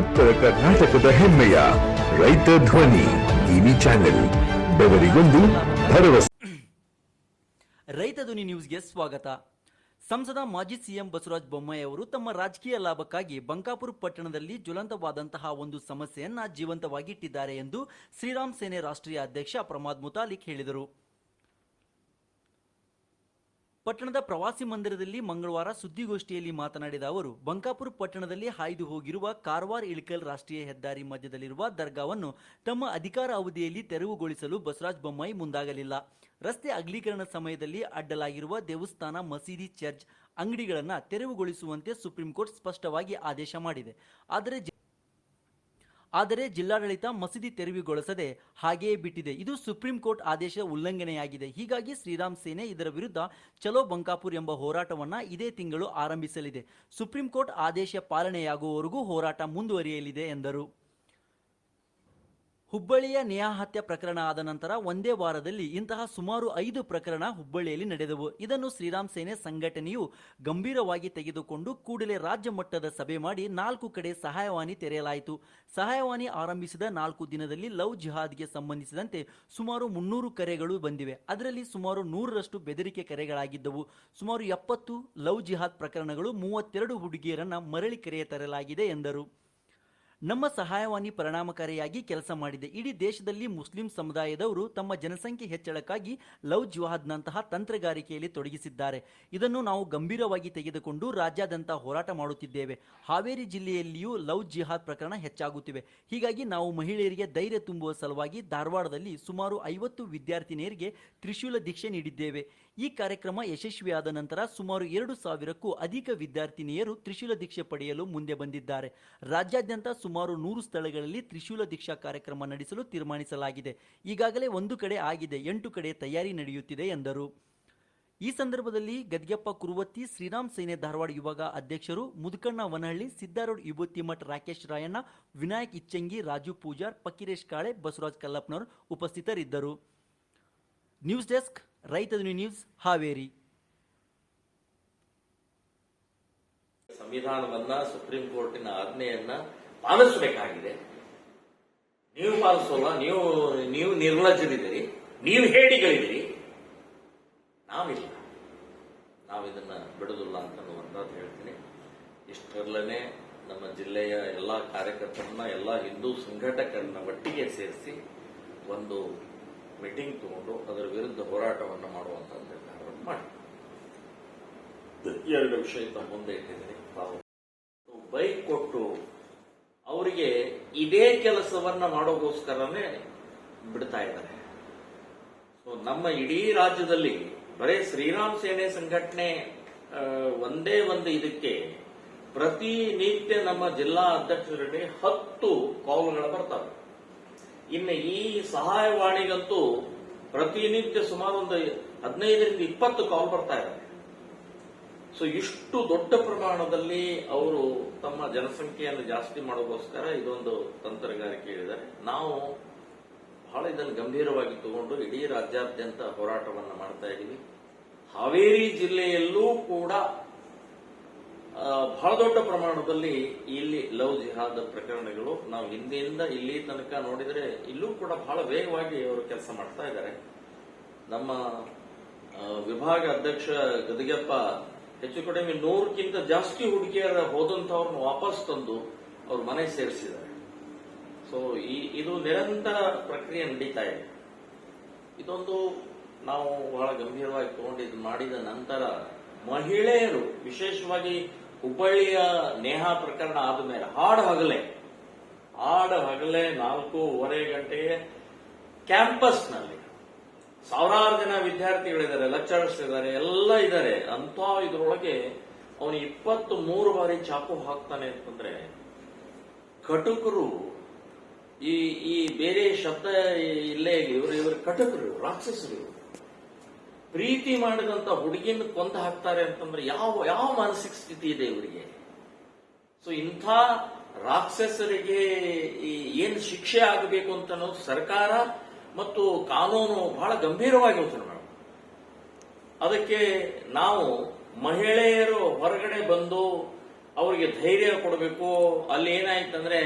ಉತ್ತರ ಕರ್ನಾಟಕದ ಹೆಮ್ಮೆಯ ರೈತ ಧ್ವನಿ ಟಿವಿ ಚಾನೆಲ್, ಬೆವರಿಗೊಂದು ಭರವಸೆ. ರೈತ ಧ್ವನಿ ನ್ಯೂಸ್ಗೆ ಸ್ವಾಗತ. ಸಂಸದ ಮಾಜಿ ಸಿಎಂ ಬಸವರಾಜ ಬೊಮ್ಮಾಯಿ ಅವರು ತಮ್ಮ ರಾಜಕೀಯ ಲಾಭಕ್ಕಾಗಿ ಬಂಕಾಪುರ ಪಟ್ಟಣದಲ್ಲಿ ಜ್ವಲಂತವಾದಂತಹ ಒಂದು ಸಮಸ್ಯೆಯನ್ನ ಜೀವಂತವಾಗಿಟ್ಟಿದ್ದಾರೆ ಎಂದು ಶ್ರೀರಾಮ್ ಸೇನೆ ರಾಷ್ಟ್ರೀಯ ಅಧ್ಯಕ್ಷ ಪ್ರಮಾದ್ ಮುತಾಲಿಕ್ ಹೇಳಿದರು. ಪಟ್ಟಣದ ಪ್ರವಾಸಿ ಮಂದಿರದಲ್ಲಿ ಮಂಗಳವಾರ ಸುದ್ದಿಗೋಷ್ಠಿಯಲ್ಲಿ ಮಾತನಾಡಿದ ಅವರು, ಬಂಕಾಪುರ ಪಟ್ಟಣದಲ್ಲಿ ಹಾಯ್ದು ಹೋಗಿರುವ ಕಾರವಾರ್ ಇಳಕಲ್ ರಾಷ್ಟ್ರೀಯ ಹೆದ್ದಾರಿ ಮಧ್ಯದಲ್ಲಿರುವ ದರ್ಗಾವನ್ನು ತಮ್ಮ ಅಧಿಕಾರ ಅವಧಿಯಲ್ಲಿ ತೆರವುಗೊಳಿಸಲು ಬಸವರಾಜ ಬೊಮ್ಮಾಯಿ ಮುಂದಾಗಲಿಲ್ಲ. ರಸ್ತೆ ಅಗಲೀಕರಣ ಸಮಯದಲ್ಲಿ ಅಡ್ಡಲಾಗಿರುವ ದೇವಸ್ಥಾನ, ಮಸೀದಿ, ಚರ್ಚ್ ಅಂಗಡಿಗಳನ್ನು ತೆರವುಗೊಳಿಸುವಂತೆ ಸುಪ್ರೀಂ ಕೋರ್ಟ್ ಸ್ಪಷ್ಟವಾಗಿ ಆದೇಶ ಮಾಡಿದೆ. ಆದರೆ ಆದರೆ ಜಿಲ್ಲಾಡಳಿತ ಮಸೀದಿ ತೆರವುಗೊಳಿಸದೆ ಹಾಗೆಯೇ ಬಿಟ್ಟಿದೆ. ಇದು ಸುಪ್ರೀಂ ಕೋರ್ಟ್ ಆದೇಶ ಉಲ್ಲಂಘನೆಯಾಗಿದೆ. ಹೀಗಾಗಿ ಶ್ರೀರಾಮ್ ಸೇನೆ ಇದರ ವಿರುದ್ಧ ಚಲೋ ಬಂಕಾಪುರ್ ಎಂಬ ಹೋರಾಟವನ್ನು ಇದೇ ತಿಂಗಳು ಆರಂಭಿಸಲಿದೆ. ಸುಪ್ರೀಂ ಕೋರ್ಟ್ ಆದೇಶ ಪಾಲನೆಯಾಗುವವರೆಗೂ ಹೋರಾಟ ಮುಂದುವರಿಯಲಿದೆ ಎಂದರು. ಹುಬ್ಬಳ್ಳಿಯ ನೇಹಾ ಹತ್ಯೆ ಪ್ರಕರಣ ಆದ ನಂತರ ಒಂದೇ ವಾರದಲ್ಲಿ ಇಂತಹ ಸುಮಾರು ಐದು ಪ್ರಕರಣ ಹುಬ್ಬಳ್ಳಿಯಲ್ಲಿ ನಡೆದವು. ಇದನ್ನು ಶ್ರೀರಾಮ್ ಸೇನೆ ಸಂಘಟನೆಯು ಗಂಭೀರವಾಗಿ ತೆಗೆದುಕೊಂಡು ಕೂಡಲೇ ರಾಜ್ಯ ಮಟ್ಟದ ಸಭೆ ಮಾಡಿ ನಾಲ್ಕು ಕಡೆ ಸಹಾಯವಾಣಿ ತೆರೆಯಲಾಯಿತು. ಸಹಾಯವಾಣಿ ಆರಂಭಿಸಿದ ನಾಲ್ಕು ದಿನದಲ್ಲಿ ಲವ್ ಜಿಹಾದ್ಗೆ ಸಂಬಂಧಿಸಿದಂತೆ ಸುಮಾರು ಮುನ್ನೂರು ಕರೆಗಳು ಬಂದಿವೆ. ಅದರಲ್ಲಿ ಸುಮಾರು ನೂರರಷ್ಟು ಬೆದರಿಕೆ ಕರೆಗಳಾಗಿದ್ದವು. ಸುಮಾರು ಎಪ್ಪತ್ತು ಲವ್ ಜಿಹಾದ್ ಪ್ರಕರಣಗಳು ಮೂವತ್ತೆರಡು ಹುಡುಗಿಯರನ್ನ ಮರಳಿ ಕರೆಯ ತರಲಾಗಿದೆ ಎಂದರು. ನಮ್ಮ ಸಹಾಯವಾಣಿ ಪರಿಣಾಮಕಾರಿಯಾಗಿ ಕೆಲಸ ಮಾಡಿದೆ. ಇಡೀ ದೇಶದಲ್ಲಿ ಮುಸ್ಲಿಂ ಸಮುದಾಯದವರು ತಮ್ಮ ಜನಸಂಖ್ಯೆ ಹೆಚ್ಚಳಕ್ಕಾಗಿ ಲವ್ ಜಿಹಾದ್ನಂತಹ ತಂತ್ರಗಾರಿಕೆಯಲ್ಲಿ ತೊಡಗಿಸಿದ್ದಾರೆ. ಇದನ್ನು ನಾವು ಗಂಭೀರವಾಗಿ ತೆಗೆದುಕೊಂಡು ರಾಜ್ಯಾದ್ಯಂತ ಹೋರಾಟ ಮಾಡುತ್ತಿದ್ದೇವೆ. ಹಾವೇರಿ ಜಿಲ್ಲೆಯಲ್ಲಿಯೂ ಲವ್ ಜಿಹಾದ್ ಪ್ರಕರಣ ಹೆಚ್ಚಾಗುತ್ತಿವೆ. ಹೀಗಾಗಿ ನಾವು ಮಹಿಳೆಯರಿಗೆ ಧೈರ್ಯ ತುಂಬುವ ಸಲುವಾಗಿ ಧಾರವಾಡದಲ್ಲಿ ಸುಮಾರು ಐವತ್ತು ವಿದ್ಯಾರ್ಥಿನಿಯರಿಗೆ ತ್ರಿಶೂಲ ದೀಕ್ಷೆ ನೀಡಿದ್ದೇವೆ. ಈ ಕಾರ್ಯಕ್ರಮ ಯಶಸ್ವಿಯಾದ ನಂತರ ಸುಮಾರು ಎರಡು ಸಾವಿರಕ್ಕೂ ಅಧಿಕ ವಿದ್ಯಾರ್ಥಿನಿಯರು ತ್ರಿಶೂಲ ದೀಕ್ಷೆ ಪಡೆಯಲು ಮುಂದೆ ಬಂದಿದ್ದಾರೆ. ರಾಜ್ಯಾದ್ಯಂತ ಸುಮಾರು ನೂರು ಸ್ಥಳಗಳಲ್ಲಿ ತ್ರಿಶೂಲ ದೀಕ್ಷಾ ಕಾರ್ಯಕ್ರಮ ನಡೆಸಲು ತೀರ್ಮಾನಿಸಲಾಗಿದೆ. ಈಗಾಗಲೇ ಒಂದು ಕಡೆ ಆಗಿದೆ, ಎಂಟು ಕಡೆ ತಯಾರಿ ನಡೆಯುತ್ತಿದೆ ಎಂದರು. ಈ ಸಂದರ್ಭದಲ್ಲಿ ಗದ್ಗೆಪ್ಪ ಕುರುವತ್ತಿ, ಶ್ರೀರಾಮ್ ಸೇನೆ ಧಾರವಾಡ ವಿಭಾಗ ಅಧ್ಯಕ್ಷರು ಮುದುಕಣ್ಣ ವನಹಳ್ಳಿ, ಸಿದ್ದಾರೂಢ ವಿಭೂತಿ ಮಠ ರಾಕೇಶ್ ರಾಯಣ್ಣ, ವಿನಾಯಕ್ ಇಚ್ಚಂಗಿ, ರಾಜು ಪೂಜಾರ್, ಪಕ್ಕಿರೇಶ್ ಕಾಳೆ, ಬಸವರಾಜ್ ಕಲ್ಲಪ್ಪನವರು ಉಪಸ್ಥಿತರಿದ್ದರು. ನ್ಯೂಸ್ ಡೆಸ್ಕ್, ರೈತ ನ್ಯೂಸ್, ಹಾವೇರಿ. ಸಂವಿಧಾನವನ್ನ ಸುಪ್ರೀಂ ಕೋರ್ಟಿನ ಆಜ್ಞೆಯನ್ನ ಪಾಲಿಸಬೇಕಾಗಿದೆ. ನೀವು ಪಾಲಿಸೋಲ್ಲ ನೀವು ನೀವು ನಿರ್ಲಜ್ಜರಿದ್ದೀರಿ. ನೀವು ಹೇಳಿಗಳಿದ್ದೀರಿ ನಾವಿಲ್ಲ. ನಾವಿದನ್ನ ಬಿಡುದಿಲ್ಲ ಅಂತ ಅನ್ನುವಂಥದ್ದು ಹೇಳ್ತೀನಿ. ಇಷ್ಟರಲ್ಲೇ ನಮ್ಮ ಜಿಲ್ಲೆಯ ಎಲ್ಲ ಕಾರ್ಯಕರ್ತರನ್ನ, ಎಲ್ಲ ಹಿಂದೂ ಸಂಘಟಕರನ್ನ ಒಟ್ಟಿಗೆ ಸೇರಿಸಿ ಒಂದು ಮೀಟಿಂಗ್ ತಗೊಂಡು ಅದರ ವಿರುದ್ಧ ಹೋರಾಟವನ್ನು ಮಾಡುವಂತ ನಿರ್ಧಾರವನ್ನು ಮಾಡಿ. ಎರಡು ವಿಷಯ ಮುಂದೆ ಇಟ್ಟಿದ್ದೀನಿ. ಬೈಕ್ ಕೊಟ್ಟು ಅವರಿಗೆ ಇದೇ ಕೆಲಸವನ್ನ ಮಾಡೋಗೋಸ್ಕರನೇ ಬಿಡ್ತಾ ಇದ್ದಾರೆ. ಸೊ ನಮ್ಮ ಇಡೀ ರಾಜ್ಯದಲ್ಲಿ ಬರೇ ಶ್ರೀರಾಮ್ ಸೇನೆ ಸಂಘಟನೆ ಒಂದೇ ಒಂದು ಇದಕ್ಕೆ ಪ್ರತಿನಿತ್ಯ ನಮ್ಮ ಜಿಲ್ಲಾ ಅಧ್ಯಕ್ಷರಿಗೆ ಹತ್ತು ಕಾಲ್ಗಳು ಬರ್ತವೆ. ಇನ್ನು ಈ ಸಹಾಯವಾಣಿಗಂತೂ ಪ್ರತಿನಿತ್ಯ ಸುಮಾರು ಒಂದು ಹದಿನೈದರಿಂದ ಇಪ್ಪತ್ತು ಕಾಲ್ ಬರ್ತಾ ಇದ್ದಾರೆ ಸೊ ಇಷ್ಟು ದೊಡ್ಡ ಪ್ರಮಾಣದಲ್ಲಿ ಅವರು ತಮ್ಮ ಜನಸಂಖ್ಯೆಯನ್ನು ಜಾಸ್ತಿ ಮಾಡೋಕ್ಕೋಸ್ಕರ ಇದೊಂದು ತಂತ್ರಗಾರಿಕೆ ಹೇಳಿದ್ದಾರೆ. ನಾವು ಬಹಳ ಇದನ್ನು ಗಂಭೀರವಾಗಿ ತಗೊಂಡು ಇಡೀ ರಾಜ್ಯಾದ್ಯಂತ ಹೋರಾಟವನ್ನು ಮಾಡ್ತಾ ಇದ್ದೀವಿ. ಹಾವೇರಿ ಜಿಲ್ಲೆಯಲ್ಲೂ ಕೂಡ ಬಹಳ ದೊಡ್ಡ ಪ್ರಮಾಣದಲ್ಲಿ ಇಲ್ಲಿ ಲವ್ ಜಿಹಾದ್ ಪ್ರಕರಣಗಳು ನಾವು ಹಿಂದೆಯಿಂದ ಇಲ್ಲಿ ತನಕ ನೋಡಿದರೆ ಇಲ್ಲೂ ಕೂಡ ಬಹಳ ವೇಗವಾಗಿ ಅವರು ಕೆಲಸ ಮಾಡ್ತಾ ಇದ್ದಾರೆ. ನಮ್ಮ ವಿಭಾಗ ಅಧ್ಯಕ್ಷ ಗದಗೆಪ್ಪ ಹೆಚ್ಚು ಕಡಿಮೆ ನೂರಕ್ಕಿಂತ ಜಾಸ್ತಿ ಹುಡುಗಿಯರ ಹೋದಂತವ್ರನ್ನ ವಾಪಸ್ ತಂದು ಅವ್ರ ಮನೆ ಸೇರಿಸಿದ್ದಾರೆ. ಸೊ ಈ, ಇದು ನಿರಂತರ ಪ್ರಕ್ರಿಯೆ ನಡೀತಾ ಇದೆ. ಇದೊಂದು ನಾವು ಬಹಳ ಗಂಭೀರವಾಗಿ ತಗೊಂಡು ಇದು ಮಾಡಿದ ನಂತರ ಮಹಿಳೆಯರು, ವಿಶೇಷವಾಗಿ ಹುಬ್ಬಳ್ಳಿಯ ನೇಹಾ ಪ್ರಕರಣ ಆದ ಮೇಲೆ ಹಾಡು ಹಗಲೆ ಹಾಡು ಹಗಲೆ ನಾಲ್ಕೂವರೆ ಗಂಟೆಗೆ ಕ್ಯಾಂಪಸ್ನಲ್ಲಿ ಸಾವಿರಾರು ಜನ ವಿದ್ಯಾರ್ಥಿಗಳಿದ್ದಾರೆ ಲೆಕ್ಚರರ್ಸ್ ಇದ್ದಾರೆ ಎಲ್ಲ ಇದ್ದಾರೆ. ಅಂತ ಇದ್ರೊಳಗೆ ಅವನು ಇಪ್ಪತ್ತು ಮೂರು ಬಾರಿ ಚಾಕು ಹಾಕ್ತಾನೆ ಅಂತಂದ್ರೆ ಕಟುಕರು, ಈ ಈ ಬೇರೆ ಶಬ್ದ ಇಲ್ಲೇ ಇವರು ಇವರು ಕಟಕರು, ರಾಕ್ಷಸರು. ಪ್ರೀತಿ ಮಾಡಿದಂತ ಹುಡುಗಿನ ಕೊಂದು ಹಾಕ್ತಾರೆ ಅಂತಂದ್ರೆ ಯಾವ ಯಾವ ಮಾನಸಿಕ ಸ್ಥಿತಿ ಇದೆ ಇವರಿಗೆ? ಸೊ ಇಂಥ ರಾಕ್ಷಸರಿಗೆ ಏನ್ ಶಿಕ್ಷೆ ಆಗಬೇಕು ಅಂತ ಸರ್ಕಾರ ಮತ್ತು ಕಾನೂನು ಬಹಳ ಗಂಭೀರವಾಗಿ ಮಾಡಬೇಕು ಅದಕ್ಕೆ ನಾವು ಮಹಿಳೆಯರು ಹೊರಗಡೆ ಬಂದು ಅವರಿಗೆ ಧೈರ್ಯ ಕೊಡಬೇಕು. ಅಲ್ಲಿ ಏನಾಯ್ತಂದ್ರೆ